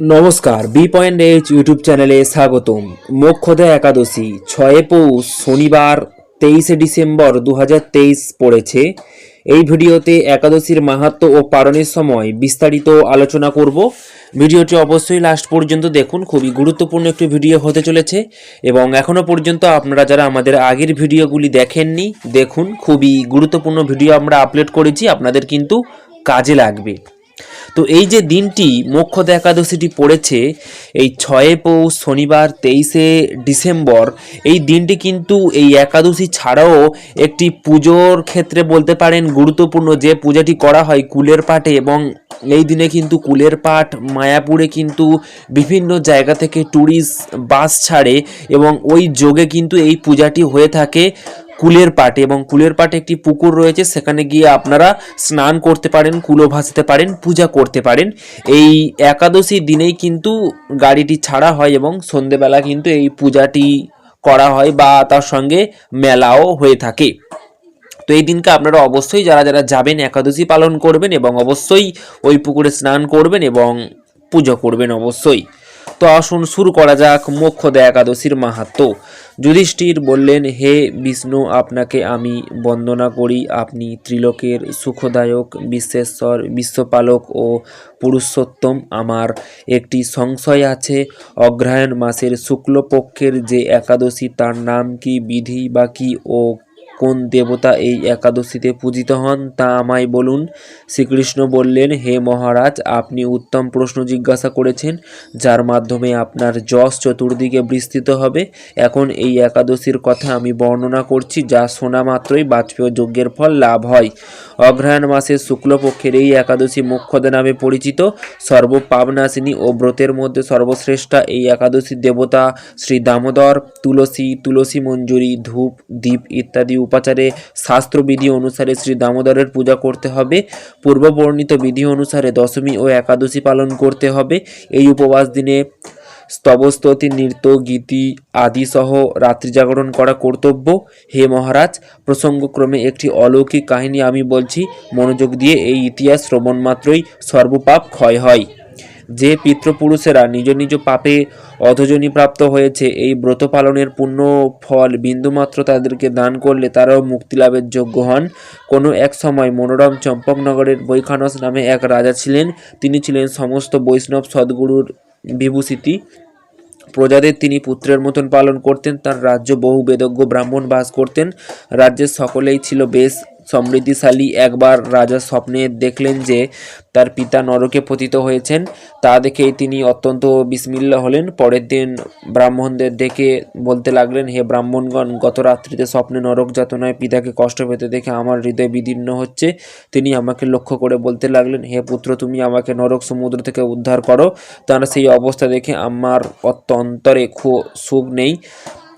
নমস্কার B point H YouTube চ্যানেলে স্বাগতম। মোক্ষদা একাদশী, ছয়ে পৌষ, শনিবার, তেইশে ডিসেম্বর দু হাজার তেইশ পড়েছে। এই ভিডিওতে একাদশীর মাহাত্ম্য ও পালনের সময় বিস্তারিত আলোচনা করব। ভিডিওটি অবশ্যই লাস্ট পর্যন্ত দেখুন, খুবই গুরুত্বপূর্ণ একটি ভিডিও হতে চলেছে। এবং এখনও পর্যন্ত আপনারা যারা আমাদের আগের ভিডিওগুলি দেখেননি, দেখুন, খুবই গুরুত্বপূর্ণ ভিডিও আমরা আপলোড করেছি, আপনাদের কিন্তু কাজে লাগবে। তো এই যে দিনটি মোক্ষদা একাদশীটি পড়েছে, এই ছয়ে পৌষ, শনিবার, তেইশে ডিসেম্বর, এই দিনটি কিন্তু এই একাদশী ছাড়াও একটি পুজোর ক্ষেত্রে বলতে পারেন গুরুত্বপূর্ণ। যে পূজাটি করা হয় কুলের পাঠে এবং এই দিনে কিন্তু কুলের পাঠ মায়াপুরে কিন্তু বিভিন্ন জায়গা থেকে ট্যুরিস্ট বাস ছাড়ে এবং ওই যোগে কিন্তু এই পূজাটি হয়ে থাকে। কুলের পাটে এবং কুলের পাটে একটি পুকুর রয়েছে, সেখানে গিয়ে আপনারা স্নান করতে পারেন, কুলো ভাসতে পারেন, পূজা করতে পারেন। এই একাদশী দিনেই কিন্তু গাড়িটি ছাড়া হয় এবং সন্ধেবেলা কিন্তু এই পূজাটি করা হয় বা তার সঙ্গে মেলাও হয়ে থাকে। তো এই দিনকে আপনারা অবশ্যই যারা যারা যাবেন, একাদশী পালন করবেন এবং অবশ্যই ওই পুকুরে স্নান করবেন এবং পুজো করবেন অবশ্যই। তো আসুন, শুরু করা যাক মোক্ষদা একাদশীর মাহাত্ম্য যুধিষ্ঠির বললেন, হে বিষ্ণু, আপনাকে আমি বন্দনা করি। আপনি ত্রিলোকের সুখদায়ক, বিশ্বেশ্বর, বিশ্বপালক ও পুরুষোত্তম। আমার একটি সংশয় আছে, অগ্রহায়ণ মাসের শুক্লপক্ষের যে একাদশী, তার নাম কি বিধি বা কি ও কোন দেবতা এই একাদশীতে পূজিত হন তা আমায় বলুন। শ্রীকৃষ্ণ বললেন, হে মহারাজ, আপনি উত্তম প্রশ্ন জিজ্ঞাসা করেছেন, যার মাধ্যমে আপনার যশ চতুর্দিকে বিস্তৃত হবে। এখন এই একাদশীর কথা আমি বর্ণনা করছি, যা শোনা মাত্রই বাজপেয় যজ্ঞের ফল লাভ হয়। অগ্রহায়ণ মাসের শুক্লপক্ষের এই একাদশী মোক্ষদা নামে পরিচিত। সর্বপাবনাশিনী ও ব্রতের মধ্যে সর্বশ্রেষ্ঠা এই একাদশী দেবতা শ্রী দামোদর, তুলসী তুলসী মঞ্জুরি, ধূপ দ্বীপ ইত্যাদি উপাচারে শাস্ত্রবিধি অনুসারে শ্রী দামোদরের পূজা করতে হবে। পূর্ববর্ণিত বিধি অনুসারে দশমী ও একাদশী পালন করতে হবে। এই উপবাস দিনে স্তবস্তুতি, নৃত্য, গীতি আদি সহ রাত্রি জাগরণ করা কর্তব্য। হে মহারাজ, প্রসঙ্গক্রমে একটি অলৌকিক কাহিনী আমি বলছি। মনোযোগ দিয়ে এই ইতিহাস শ্রবণ মাত্রই সর্বপাপ ক্ষয় হয়। যে পিতৃপুরুষেরা নিজ নিজ পাপে অধজনী প্রাপ্ত হয়েছে, এই ব্রত পালনের পূর্ণ ফল বিন্দুমাত্র তাদেরকে দান করলে তারাও মুক্তি লাভের যোগ্য হন। কোনো এক সময় মনোরম চম্পকনগরের বৈখানস নামে এক রাজা ছিলেন। তিনি ছিলেন সমস্ত বৈষ্ণব সদ্গুরুর বিভূষিতি। প্রজাদের তিনি পুত্রের মতন পালন করতেন, তার রাজ্য বহু বেদজ্ঞ ব্রাহ্মণ বাস করতেন। রাজ্যের সকলেই ছিল বেশ সমৃদ্ধিশালী একবার রাজা স্বপ্নে দেখলেন যে তার পিতা নরকে পতিত হয়েছেন, তা দেখেই তিনি অত্যন্ত বিস্মিল্লা হলেন। পরের দিন ব্রাহ্মণদের ডেকে বলতে লাগলেন, হে ব্রাহ্মণগণ, গত রাত্রিতে স্বপ্নে নরক যাতনায় পিতাকে কষ্ট পেতে দেখে আমার হৃদয় বিদীর্ণ হচ্ছে। তিনি আমাকে লক্ষ্য করে বলতে লাগলেন, হে পুত্র, তুমি আমাকে নরক সমুদ্র থেকে উদ্ধার করো। তার সেই অবস্থা দেখে আমার অত্য অন্তরে খো, সুখ নেই।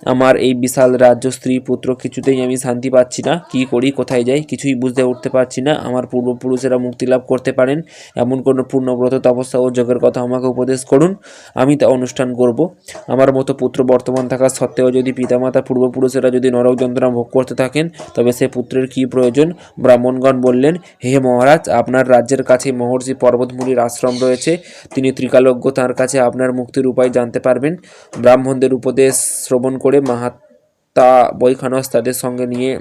আমার এই বিশাল রাজ্য স্ত্রী পুত্র কিছুতেই আমি শান্তি পাচ্ছি না। কি করি, কোথায় যাই, কিছুই বুঝতে উঠতে পারছি না। আমার পূর্বপুরুষেরা মুক্তি লাভ করতে পারেন, এমন কোনো পূর্ণব্রত তপস্যা ও যোগের কথা আমাকে উপদেশ করুন। আমি তা অনুষ্ঠান করব। আমার মতো পুত্র বর্তমান থাকা সত্ত্বেও যদি পিতামাতা পূর্বপুরুষেরা যদি নরক যন্ত্রণা ভোগ করতে থাকেন, তবে সে পুত্রের কি প্রয়োজন? ব্রাহ্মণগণ বললেন, হে মহারাজ, আপনার রাজ্যের কাছে মহর্ষি পর্বতমুনির আশ্রম রয়েছে। তিনি ত্রিকালজ্ঞ তার কাছে আপনার মুক্তির উপায় জানতে পারবেন। ব্রাহ্মণদের উপদেশ শ্রবণ করে মাহাত্মা বৈখানস তাদের সঙ্গে নিয়ে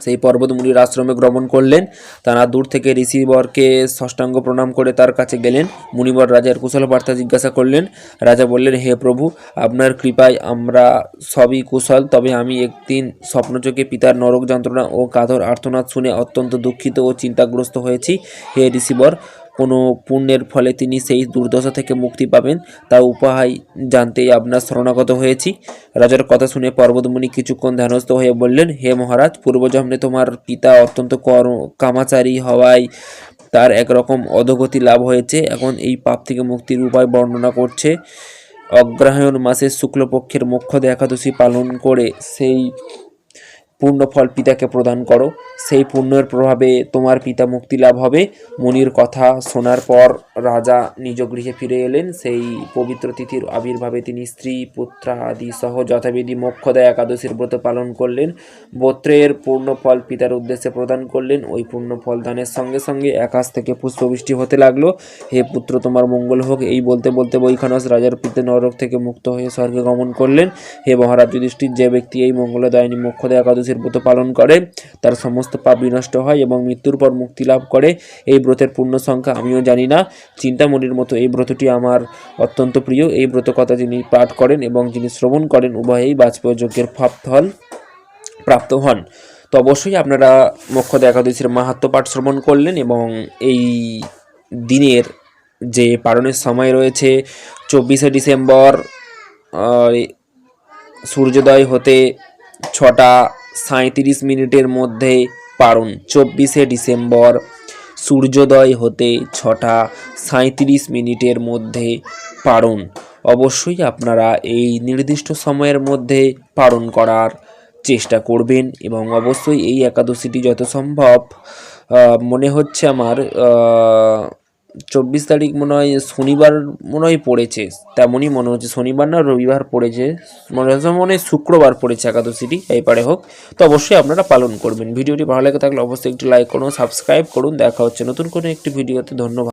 সেই পর্বতমুনির আশ্রমে গ্রমণ করলেন। তারা দূর থেকে ঋষিবরকে ষষ্ঠাঙ্গ প্রণাম করে তার কাছে গেলেন। মুনিবর রাজার কুশল বার্তা জিজ্ঞাসা করলেন। রাজা বললেন, হে প্রভু, আপনার কৃপায় আমরা সবই কুশল, তবে আমি একদিন স্বপ্নচোখে পিতার নরক যন্ত্রণা ও কাতর আর্তনাদ শুনে অত্যন্ত দুঃখিত ও চিন্তাগ্রস্ত হয়েছি। হে ঋষিবর কোনো পুণ্যের ফলে তিনি সেই দুর্দশা থেকে মুক্তি পাবেন, তা উপায় জানতেই আপনার শরণাগত হয়েছি। রাজার কথা শুনে পর্বতমণি কিছুক্ষণ ধ্যানস্থ হয়ে বললেন, হে মহারাজ, পূর্বজন্মে তোমার পিতা অত্যন্ত কর কামাচারী হওয়ায় তার একরকম অধগতি লাভ হয়েছে। এখন এই পাপ থেকে মুক্তির উপায় বর্ণনা করছে। অগ্রহায়ণ মাসের শুক্লপক্ষের মোক্ষদা একাদশী পালন করে সেই পূর্ণ ফল পিতাকে প্রদান করো। সেই পুণ্যের প্রভাবে তোমার পিতা মুক্তি লাভ হবে। মুনির কথা শোনার পর রাজা নিজ গৃহে ফিরে এলেন। সেই পবিত্র তিথির আবির্ভাবে তিনি স্ত্রী পুত্রা আদি সহ যথাবিধি মোক্ষদায় একাদশীর ব্রত পালন করলেন। গোত্রের পূর্ণ ফল পিতার উদ্দেশ্যে প্রদান করলেন। ওই পূর্ণ ফল দানের সঙ্গে সঙ্গে আকাশ থেকে পুষ্পবৃষ্টি হতে লাগল। হে পুত্র, তোমার মঙ্গল হোক। এই বলতে বলতে বৈখানস রাজার পিতা নরক থেকে মুক্ত হয়ে স্বর্গে গমন করলেন। হে মহারাজ যুধিষ্ঠির, যে ব্যক্তি এই মঙ্গলদায়িনী মোক্ষদা একাদশীর ব্রত পালন করে, তার সমস্ত পাপ বিনষ্ট হয় এবং মৃত্যুর পর মুক্তি লাভ করে। এই ব্রতের পূর্ণ সংখ্যা আমিও জানি না। চিন্তামণির মতো এই ব্রতটি আমার অত্যন্ত প্রিয়। এই ব্রত কথা যিনি পাঠ করেন এবং যিনি শ্রবণ করেন, উভয়েই বাজপেয় যজ্ঞের ফল প্রাপ্ত হন। তো অবশ্যই আপনারা মোক্ষদা একাদশীর মাহাত্ম পাঠ শ্রবণ করলেন এবং এই দিনের যে পালনের সময় রয়েছে, চব্বিশে ডিসেম্বর সূর্যোদয় হতে ছটা সাঁইত্রিশ মিনিটের মধ্যে পারুন। চব্বিশে ডিসেম্বর সূর্যোদয় হতে ছটা সাঁইত্রিশ মিনিটের মধ্যে পারুন। অবশ্যই আপনারা এই নির্দিষ্ট সময়ের মধ্যে পালন করার চেষ্টা করবেন এবং অবশ্যই এই একাদশীটি যত সম্ভব মনে হচ্ছে আমার চব্বিশ তারিখ মনে হয় শনিবার মনে হয় পড়েছে, তেমনই মনে হচ্ছে শনিবার না, রবিবার পড়েছে, মনে হচ্ছে মনে হয় শুক্রবার পড়েছে একাদশীটি, এই পারে হোক। তো অবশ্যই আপনারা পালন করবেন। ভিডিওটি ভালো লেগে থাকলে অবশ্যই একটি লাইক করুন সাবস্ক্রাইব করুন। দেখা হচ্ছে নতুন কোনো একটি ভিডিওতে। ধন্যবাদ।